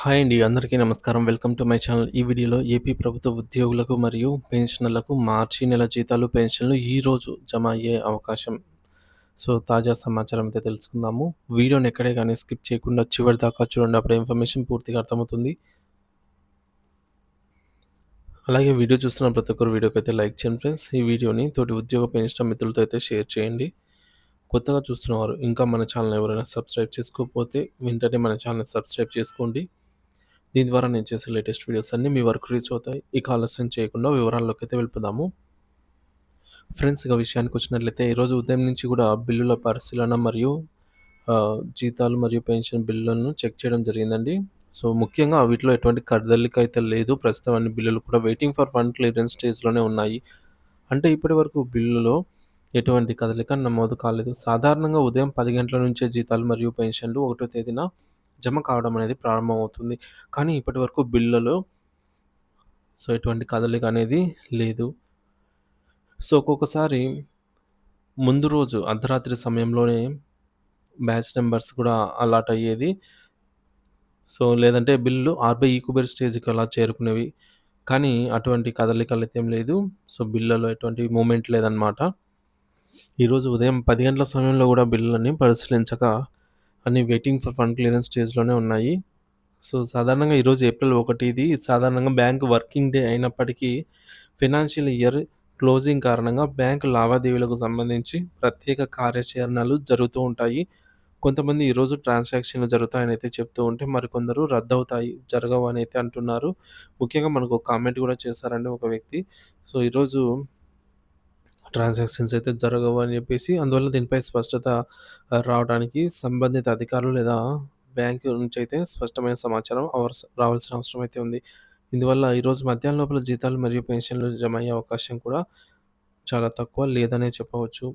Hi అండి. అందరికీ నమస్కారం. Welcome to my channel. ఈ వీడియోలో ఏపీ ప్రభుత్వ ఉద్యోగులకు మరియు పెన్షనర్లకు మార్చి నెల జీతాలు, పెన్షన్లు ఈరోజు జమ అయ్యే అవకాశం. సో, తాజా సమాచారం అయితే తెలుసుకుందాము. వీడియోని ఎక్కడే కానీ స్కిప్ చేయకుండా చివరి దాకా చూడండి. అప్పుడే ఇన్ఫర్మేషన్ పూర్తిగా అర్థమవుతుంది. అలాగే వీడియో చూస్తున్న ప్రతి ఒక్కరు వీడియోకైతే లైక్ చేయండి ఫ్రెండ్స్. ఈ వీడియోని తోటి ఉద్యోగ పెన్షన్ మిత్రులతో అయితే షేర్ చేయండి. కొత్తగా చూస్తున్నవారు ఇంకా మన ఛానల్ ఎవరైనా సబ్స్క్రైబ్ చేసుకోకపోతే వెంటనే మన ఛానల్ సబ్స్క్రైబ్ చేసుకోండి. దీని ద్వారా నేను చేసే లేటెస్ట్ వీడియోస్ అన్నీ మీ వరకు రీచ్ అవుతాయి. ఇక ఆలస్యం చేయకుండా వివరాల్లోకైతే వెళ్ళిపోదాము. ఫ్రెండ్స్ ఇక విషయానికొచ్చినట్లయితే ఈరోజు ఉదయం నుంచి కూడా బిల్లుల పరిశీలన మరియు జీతాలు మరియు పెన్షన్ బిల్లులను చెక్ చేయడం జరిగిందండి. సో, ముఖ్యంగా వీటిలో ఎటువంటి కదలిక అయితే లేదు. ప్రస్తుతం అన్ని బిల్లులు కూడా వెయిటింగ్ ఫర్ ఫండ్ క్లియరెన్స్ స్టేజ్‌లోనే ఉన్నాయి. అంటే ఇప్పటివరకు బిల్లులో ఎటువంటి కదలిక నమోదు కాలేదు. సాధారణంగా ఉదయం పది గంటల నుంచే జీతాలు మరియు పెన్షన్లు ఒకటో తేదీన జమ కావడం అనేది ప్రారంభమవుతుంది. కానీ ఇప్పటివరకు బిల్లులో సో, ఎటువంటి కదలిక అనేది లేదు. సో, ఒక్కొక్కసారి ముందు రోజు అర్ధరాత్రి సమయంలోనే బ్యాచ్ నెంబర్స్ కూడా అలాట్ అయ్యేది. సో, లేదంటే బిల్లు ఆర్‌బీఐ ఈకుబెర్ స్టేజ్‌కి అలా చేరుకునేవి. కానీ అటువంటి కదలికలు ఏం లేదు. సో, బిల్లులో ఎటువంటి మూమెంట్ లేదనమాట. ఈరోజు ఉదయం పది గంటల సమయంలో కూడా బిల్లులని పరిశీలించక అన్నీ వెయిటింగ్ ఫర్ ఫండ్ క్లియరెన్స్ స్టేజ్‌లోనే ఉన్నాయి. సో, సాధారణంగా ఈరోజు ఏప్రిల్ ఒకటి ఇది సాధారణంగా బ్యాంక్ వర్కింగ్ డే అయినప్పటికీ ఫైనాన్షియల్ ఇయర్ క్లోజింగ్ కారణంగా బ్యాంకు లావాదేవీలకు సంబంధించి ప్రత్యేక కార్యాచరణలు జరుగుతూ ఉంటాయి. కొంతమంది ఈరోజు ట్రాన్సాక్షన్‌లు జరుగుతాయని అయితే చెప్తూ ఉంటే మరికొందరు రద్దవుతాయి, జరగవు అని అయితే అంటున్నారు. ముఖ్యంగా మనకు ఒక కామెంట్ కూడా చేశారండి ఒక వ్యక్తి. సో, ఈరోజు ట్రాన్సాక్షన్స్ అయితే జరగవు అని చెప్పేసి అందువల్ల దీనిపై స్పష్టత రావడానికి సంబంధిత అధికారులు లేదా బ్యాంకు నుంచి అయితే స్పష్టమైన సమాచారం అవస రావాల్సిన అవసరం అయితే ఉంది. ఇందువల్ల ఈరోజు మధ్యాహ్నం లోపల జీతాలు మరియు పెన్షన్లు జమ అయ్యే అవకాశం కూడా చాలా తక్కువ లేదనే చెప్పవచ్చు.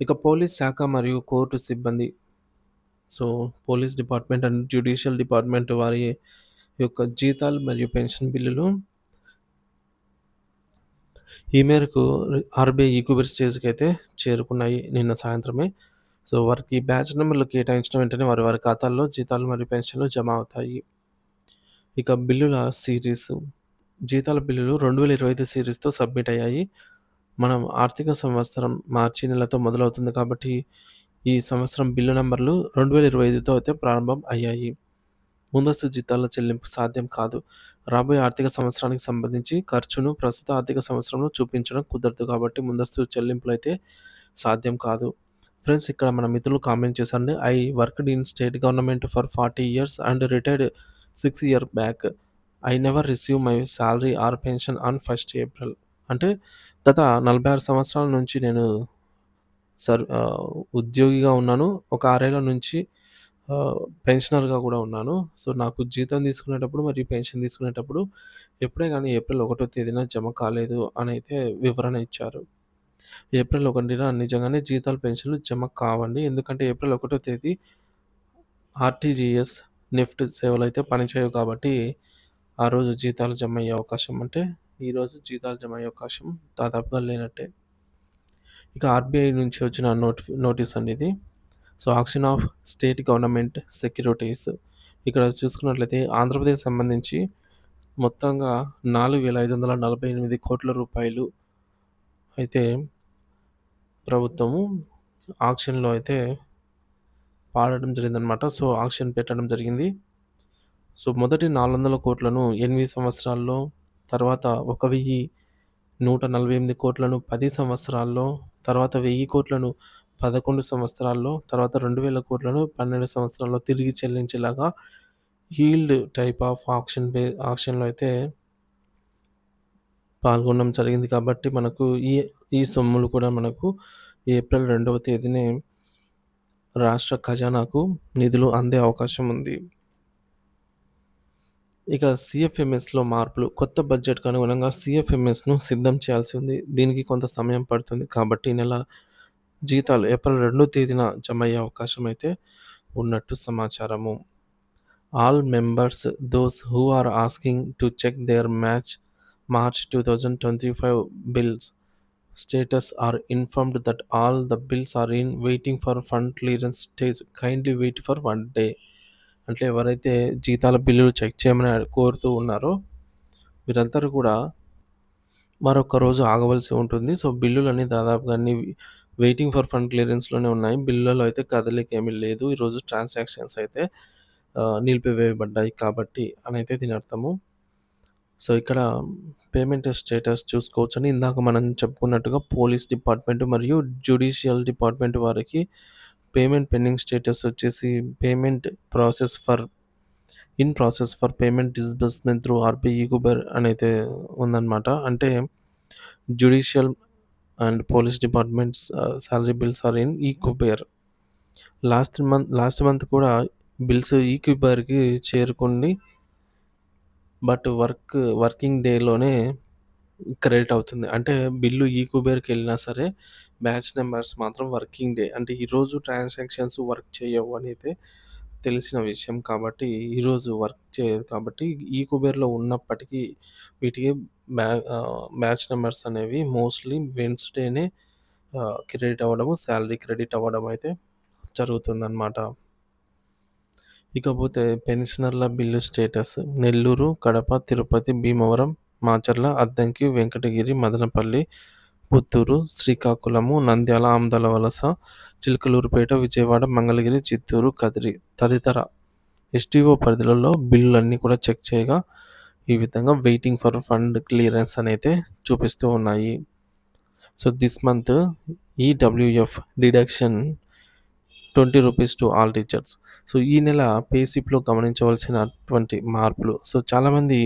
ఇక పోలీస్ శాఖ మరియు కోర్టు సిబ్బంది so, police department and judicial department వారి యొక్క జీతాలు మరియు పెన్షన్ బిల్లులు ఈ మేరకు ఆర్‌బీఐ ఈక్యూబర్ స్టేజ్కి అయితే చేరుకున్నాయి నిన్న సాయంత్రమే. సో, వారికి బ్యాచ్ నెంబర్లు కేటాయించిన వెంటనే వారి వారి ఖాతాల్లో జీతాలు మరియు పెన్షన్లు జమ అవుతాయి. ఇక బిల్లుల సిరీస్ జీతాల బిల్లులు రెండు వేల ఇరవై ఐదు సిరీస్తో సబ్మిట్ అయ్యాయి. మనం ఆర్థిక సంవత్సరం మార్చి నెలతో మొదలవుతుంది కాబట్టి ఈ సంవత్సరం బిల్లు నెంబర్లు రెండు వేల ఇరవై ఐదుతో అయితే ప్రారంభం అయ్యాయి. ముందస్తు జీతాల చెల్లింపు సాధ్యం కాదు. రాబోయే ఆర్థిక సంవత్సరానికి సంబంధించి ఖర్చును ప్రస్తుత ఆర్థిక సంవత్సరంలో చూపించడం కుదరదు కాబట్టి ముందస్తు చెల్లింపులైతే సాధ్యం కాదు. ఫ్రెండ్స్ ఇక్కడ మన మిత్రులు కామెంట్ చేశారండి. I worked in state government for 40 years and retired six year back. I never receive my salary or pension on first April. అంటే గత 46 సంవత్సరాల నుంచి నేను సర్ ఉద్యోగిగా ఉన్నాను. ఒక 6 నుంచి పెన్షనర్‌గా కూడా ఉన్నాను. సో, నాకు జీతం తీసుకునేటప్పుడు మరియు పెన్షన్ తీసుకునేటప్పుడు ఎప్పుడే కానీ ఏప్రిల్ ఒకటో తేదీన జమ కాలేదు అని అయితే వివరణ ఇచ్చారు. ఏప్రిల్ ఒకటిన నిజంగానే జీతాలు, పెన్షన్లు జమ కావండి. ఎందుకంటే ఏప్రిల్ ఒకటో తేదీ ఆర్‌టీజీఎస్, నెఫ్ట్ అయితే పనిచేయవు కాబట్టి ఆ రోజు జీతాలు జమ అయ్యే అవకాశం అంటే ఈరోజు జీతాలు జమ అయ్యే అవకాశం దాదాపుగా లేనట్టే. ఇక ఆర్‌బీఐ నుంచి వచ్చిన నోటి నోటీస్ అండి ఇది. So, auction of state government securities ఇక్కడ చూసుకున్నట్లయితే ఆంధ్రప్రదేశ్ సంబంధించి మొత్తంగా 4,548 కోట్ల రూపాయలు అయితే ప్రభుత్వము ఆక్షన్‌లో అయితే పాడడం జరిగిందనమాట. సో, ఆక్షన్ పెట్టడం జరిగింది. సో, మొదటి 400 కోట్లను ఎనిమిది సంవత్సరాల్లో, తర్వాత 1,148 కోట్లను పది సంవత్సరాల్లో, తర్వాత వెయ్యి కోట్లను 11 సంవత్సరాల్లో, తర్వాత 2,000 కోట్లను 12 సంవత్సరాల్లో తిరిగి చెల్లించేలాగా ఈల్డ్ టైప్ ఆఫ్ ఆక్షన్ బే ఆక్షన్‌లో అయితే పాల్గొనడం జరిగింది కాబట్టి మనకు ఈ ఈ సొమ్ములు కూడా మనకు ఏప్రిల్ రెండవ తేదీనే రాష్ట్ర ఖజానాకు నిధులు అందే అవకాశం ఉంది. ఇక సీఎఫ్ఎంఎస్‌లో మార్పులు కొత్త బడ్జెట్‌కు అనుగుణంగా సిఎఫ్ఎంఎస్ను సిద్ధం చేయాల్సి ఉంది. దీనికి కొంత సమయం పడుతుంది కాబట్టి ఈ నెల జీతాలు ఏప్రిల్ రెండో తేదీన జమ అయ్యే అవకాశం అయితే ఉన్నట్టు సమాచారము. All members those who are asking to check their match March 2025 bills status are informed that all the bills are in waiting for fund clearance stage kindly wait for one day. అంటే ఎవరైతే జీతాల బిల్లులు check చేయమని కోరుతూ ఉన్నారో వీరందరూ కూడా మరొక రోజు ఆగవలసి ఉంటుంది. సో, బిల్లులన్నీ దాదాపుగా అన్నీ వెయిటింగ్ ఫర్ ఫండ్ క్లియరెన్స్‌లోనే ఉన్నాయి. బిల్లులో అయితే కదలిక ఏమీ లేదు. ఈరోజు ట్రాన్సాక్షన్స్ అయితే నిలిపివేయబడ్డాయి కాబట్టి అనైతే దీని అర్థము. సో, ఇక్కడ పేమెంట్ స్టేటస్ చూసుకోవచ్చని ఇందాక మనం చెప్పుకున్నట్టుగా పోలీస్ డిపార్ట్‌మెంట్ మరియు జ్యుడిషియల్ డిపార్ట్‌మెంట్ వారికి పేమెంట్ పెండింగ్ స్టేటస్ వచ్చేసి payment process for in process for payment disbursement through RBI అని అయితే ఉందన్నమాట. అంటే judicial and police departments ah, salary bills are in eKuber. Last month last month కూడా bills ఈక్యుబర్‌కి చేరుకుంది. బట్ వర్క్ వర్కింగ్ డేలోనే credit అవుతుంది. అంటే బిల్లు ఈకుబర్‌కెళ్ళినా సరే బ్యాచ్ నెంబర్స్ మాత్రం వర్కింగ్ డే అంటే ఈరోజు ట్రాన్సాక్షన్స్ వర్క్ చేయవు అనైతే తెలిసిన విషయం కాబట్టి ఈరోజు వర్క్ చేయదు కాబట్టి ఈకుబర్‌లో ఉన్నప్పటికీ వీటికి బ్యా మ్యాచ్ బ్యాచ్ అనేవి మోస్ట్‌లీ వెన్స్‌డేనే క్రెడిట్ అవ్వడము, శాలరీ క్రెడిట్ అవ్వడం అయితే జరుగుతుందన్నమాట. ఇకపోతే పెన్షనర్ల bill status Nellore, Kadapa, Tirupati, Bhimavaram, Macherla, Addanki, Venkatagiri, Madanapalle, Puttur, Srikakulam, Nandyal, Amadalavalasa, Chilakaluripet Vijayawada, Mangalagiri, Chittoor, Kadiri తదితర ఎస్టీఓ పరిధిలలో బిల్లులన్నీ కూడా చెక్ చేయగా ఈ విధంగా వెయిటింగ్ ఫర్ ఫండ్ క్లియరెన్స్ అనైతే చూపిస్తూ ఉన్నాయి. So, this month EWF deduction twenty rupees to all teachers. So, ఈ నెల పేసిప్లో గమనించవలసినటువంటి మార్పులు. సో, చాలామంది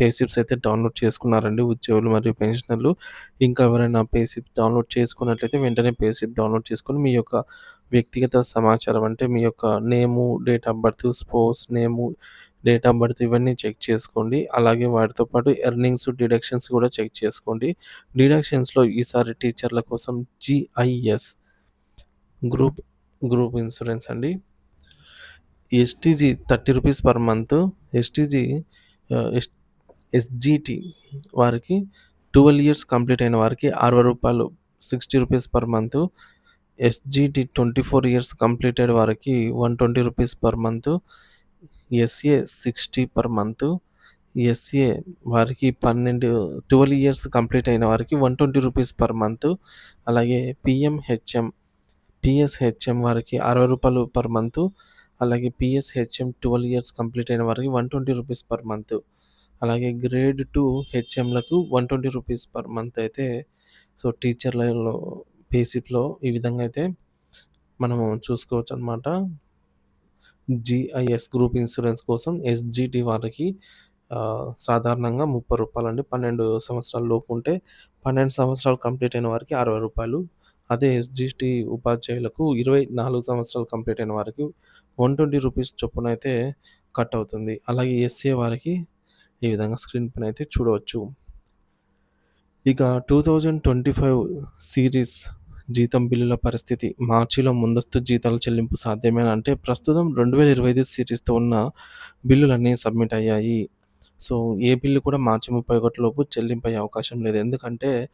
పేసిప్స్ అయితే డౌన్‌లోడ్ చేసుకున్నారండి ఉద్యోగులు మరియు పెన్షనర్లు. ఇంకా ఎవరైనా పేసిప్ డౌన్‌లోడ్ చేసుకున్నట్లయితే వెంటనే పేసిప్ డౌన్‌లోడ్ చేసుకుని మీ యొక్క వ్యక్తిగత సమాచారం అంటే మీ యొక్క name, date of birth, sports name, date of birth ఇవన్నీ చెక్ చేసుకోండి. అలాగే వాటితో పాటు ఎర్నింగ్స్, డిడక్షన్స్ కూడా చెక్ చేసుకోండి. డిడక్షన్స్‌లో ఈసారి టీచర్ల కోసం జీఐఎస్ గ్రూప్ గ్రూప్ ఇన్సూరెన్స్ అండి. STG thirty rupees per month. STG ah, S SGT వారికి 12 ఇయర్స్ కంప్లీట్ అయిన వారికి అరవై రూపాయలు sixty rupees per month. SGT 24 years completed వారికి one twenty rupees per month. SA 60 per month. SA వారికి 12 12 years complete అయిన వారికి one twenty rupees per month. అలాగే పిఎంహెచ్ఎం పిఎస్హెచ్ఎం వారికి అరవై రూపాయలు పర్ మంత్. అలాగే పిఎస్హెచ్ఎం ట్వెల్వ్ ఇయర్స్ కంప్లీట్ అయిన వారికి one twenty rupees per month. అలాగే grade two హెచ్ఎంలకు one twenty rupees per month అయితే సో, టీచర్లలో బేసిప్లో ఈ విధంగా అయితే మనము చూసుకోవచ్చనమాట. జీఐఎస్ గ్రూప్ ఇన్సూరెన్స్ కోసం ఎస్జిటి వారికి సాధారణంగా ముప్పై రూపాయలు అండి. 12 సంవత్సరాల లోపు ఉంటే, 12 సంవత్సరాలు కంప్లీట్ అయిన వారికి అరవై రూపాయలు అదే ఎస్జిటి ఉపాధ్యాయులకు 24 సంవత్సరాలు కంప్లీట్ అయిన వారికి వన్ ట్వంటీ రూపీస్ చొప్పున అయితే కట్ అవుతుంది. అలాగే ఎస్సీ వారికి ఈ విధంగా స్క్రీన్ పైన అయితే చూడవచ్చు. ఇక two thousand twenty five series జీతం బిల్లుల పరిస్థితి. మార్చిలో ముందస్తు జీతాల చెల్లింపు సాధ్యమేనా అంటే ప్రస్తుతం రెండు వేల ఇరవై ఐదు సిరీస్తో ఉన్న బిల్లులన్నీ సబ్మిట్ అయ్యాయి. సో, ఏ బిల్లు కూడా మార్చి 31 లోపు చెల్లింపయ్యే అవకాశం లేదు. ఎందుకంటే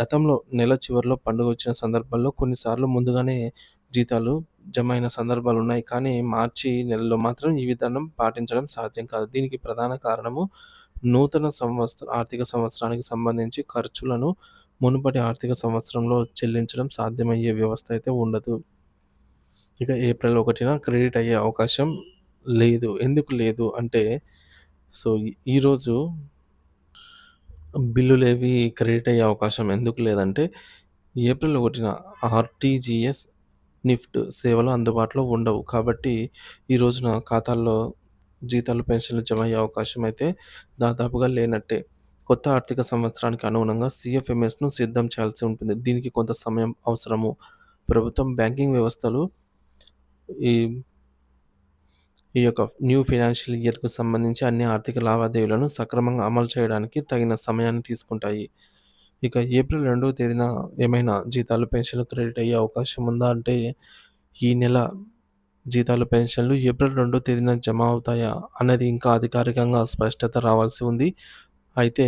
గతంలో నెల చివరిలో పండుగ వచ్చిన సందర్భాల్లో కొన్నిసార్లు ముందుగానే జీతాలు జమ అయిన సందర్భాలు ఉన్నాయి కానీ మార్చి నెలలో మాత్రం ఈ విధానం పాటించడం సాధ్యం కాదు. దీనికి ప్రధాన కారణము నూతన సంవత్సర ఆర్థిక సంవత్సరానికి సంబంధించి ఖర్చులను మునుపటి ఆర్థిక సంవత్సరంలో చెల్లించడం సాధ్యమయ్యే వ్యవస్థ అయితే ఉండదు. ఇక ఏప్రిల్ ఒకటిన క్రెడిట్ అయ్యే అవకాశం లేదు. ఎందుకు లేదు అంటే సో, ఈరోజు బిల్లులేవి క్రెడిట్ అయ్యే అవకాశం ఎందుకు లేదంటే ఏప్రిల్ 1న ఆర్‌టీజీఎస్, నిఫ్ట్ సేవలు అందుబాటులో ఉండవు. కాబట్టి ఈ రోజున ఖాతాల్లో జీతాలు, పెన్షన్లు జమ అయ్యే అవకాశం అయితే దాదాపుగా లేనట్టే. కొత్త ఆర్థిక సంవత్సరానికి అనుగుణంగా సీఎఫ్ఎంఎస్‌ను సిద్ధం చేయాల్సి ఉంటుంది. దీనికి కొంత సమయం అవసరము. ప్రభుత్వం, బ్యాంకింగ్ వ్యవస్థలు ఈ ఈ యొక్క న్యూ ఫైనాన్షియల్ ఇయర్‌కు సంబంధించి అన్ని ఆర్థిక లావాదేవీలను సక్రమంగా అమలు చేయడానికి తగిన సమయాన్ని తీసుకుంటాయి. ఇక ఏప్రిల్ రెండవ తేదీన ఏమైనా జీతాలు, పెన్షన్లు క్రెడిట్ అయ్యే అవకాశం ఉందా అంటే ఈ నెల జీతాలు, పెన్షన్లు ఏప్రిల్ 2వ తేదీన జమ అవుతాయా అనేది ఇంకా అధికారికంగా స్పష్టత రావాల్సి ఉంది. అయితే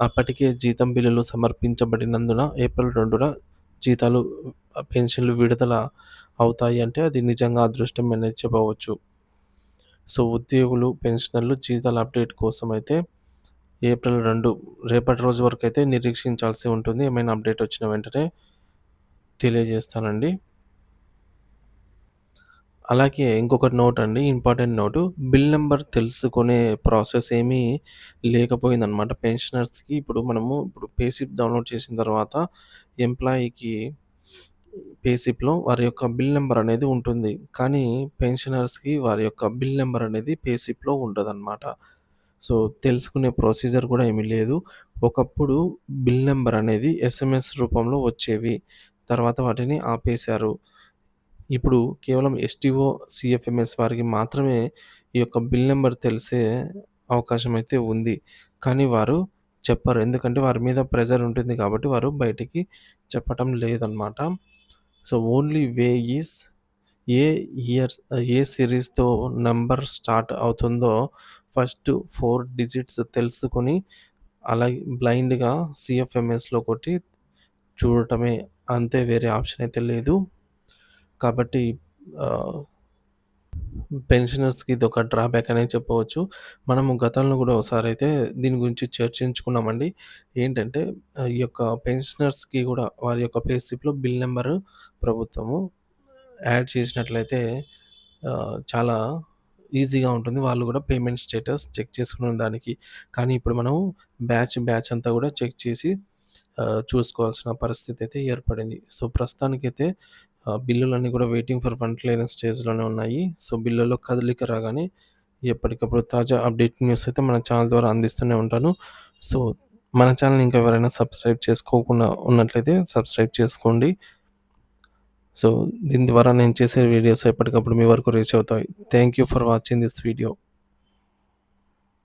అప్పటికే జీతం బిల్లులు సమర్పించబడినందున ఏప్రిల్ రెండున జీతాలు, పెన్షన్లు విడుదల అవుతాయి అంటే అది నిజంగా అదృష్టమనే చెప్పవచ్చు. సో, ఉద్యోగులు, పెన్షనర్లు జీతాల అప్డేట్ కోసం అయితే ఏప్రిల్ రెండు రేపటి రోజు వరకు అయితే నిరీక్షించాల్సి ఉంటుంది. ఏమైనా అప్డేట్ వచ్చిన వెంటనే తెలియజేస్తానండి. అలాగే ఇంకొక నోట్ అండి. Important note. బిల్ నెంబర్ తెలుసుకునే ప్రాసెస్ ఏమీ లేకపోయిందనమాట. పెన్షనర్స్‌కి ఇప్పుడు మనము ఇప్పుడు పేసిప్ డౌన్‌లోడ్ చేసిన తర్వాత ఎంప్లాయీకి పేసిప్లో వారి యొక్క బిల్ నెంబర్ అనేది ఉంటుంది. కానీ పెన్షనర్స్‌కి వారి యొక్క బిల్ నెంబర్ అనేది పేసిప్లో ఉండదన్నమాట ఉండదనమాట. సో, తెలుసుకునే ప్రొసీజర్ కూడా ఏమీ లేదు. ఒకప్పుడు బిల్ నెంబర్ అనేది ఎస్ఎంఎస్ రూపంలో వచ్చేవి. తర్వాత వాటిని ఆపేశారు. ఇప్పుడు కేవలం ఎస్టీఓ, సిఎఫ్ఎంఎస్ వారికి మాత్రమే ఈ యొక్క బిల్ నెంబర్ తెలిసే అవకాశం అయితే ఉంది. కానీ వారు చెప్పరు. ఎందుకంటే వారి మీద ప్రెజర్ ఉంటుంది కాబట్టి వారు బయటికి చెప్పటం లేదనమాట. సో, ఓన్లీ వే ఈస్ ఏ ఇయర్ ఏ సిరీస్‌తో నెంబర్ స్టార్ట్ అవుతుందో ఫస్ట్ ఫోర్ డిజిట్స్ తెలుసుకొని అలాగే బ్లైండ్‌గా సిఎఫ్ఎంఎస్లో కొట్టి చూడటమే. అంతే వేరే ఆప్షన్ అయితే లేదు. కాబట్టి పెన్షనర్స్‌కి ఇదొక డ్రాబ్యాక్ అనే చెప్పవచ్చు. మనము గతంలో కూడా అయితే దీని గురించి చర్చించుకున్నామండి. ఏంటంటే ఆహ్, ఈ యొక్క పెన్షనర్స్‌కి కూడా వారి యొక్క పే స్లిప్‌లో బిల్ నంబరు ప్రభుత్వము యాడ్ చేసినట్లయితే ఆహ్, చాలా ఈజీగా ఉంటుంది. వాళ్ళు కూడా పేమెంట్ స్టేటస్ చెక్ చేసుకునే దానికి. కానీ ఇప్పుడు మనం బ్యాచ్, బ్యాచ్ అంతా కూడా చెక్ చేసి చూసుకోవాల్సిన పరిస్థితి అయితే ఏర్పడింది. సో, ప్రస్తుతానికైతే బిల్లులన్నీ కూడా వెయిటింగ్ ఫర్ ఫండ్ క్లియరెన్స్ స్టేజ్‌లోనే ఉన్నాయి. సో, బిల్లులో కదలిక రాగానే ఎప్పటికప్పుడు తాజా అప్డేట్ న్యూస్ అయితే మన ఛానల్ ద్వారా అందిస్తూనే ఉంటాను. సో, మన ఛానల్‌ని ఇంకా ఎవరైనా సబ్స్క్రైబ్ చేసుకోకుండా ఉన్నట్లయితే సబ్స్క్రైబ్ చేసుకోండి. సో, దీని ద్వారా నేను చేసే వీడియోస్ ఎప్పటికప్పుడు మీ వరకు రీచ్ అవుతాయి. Thank you for watching this video.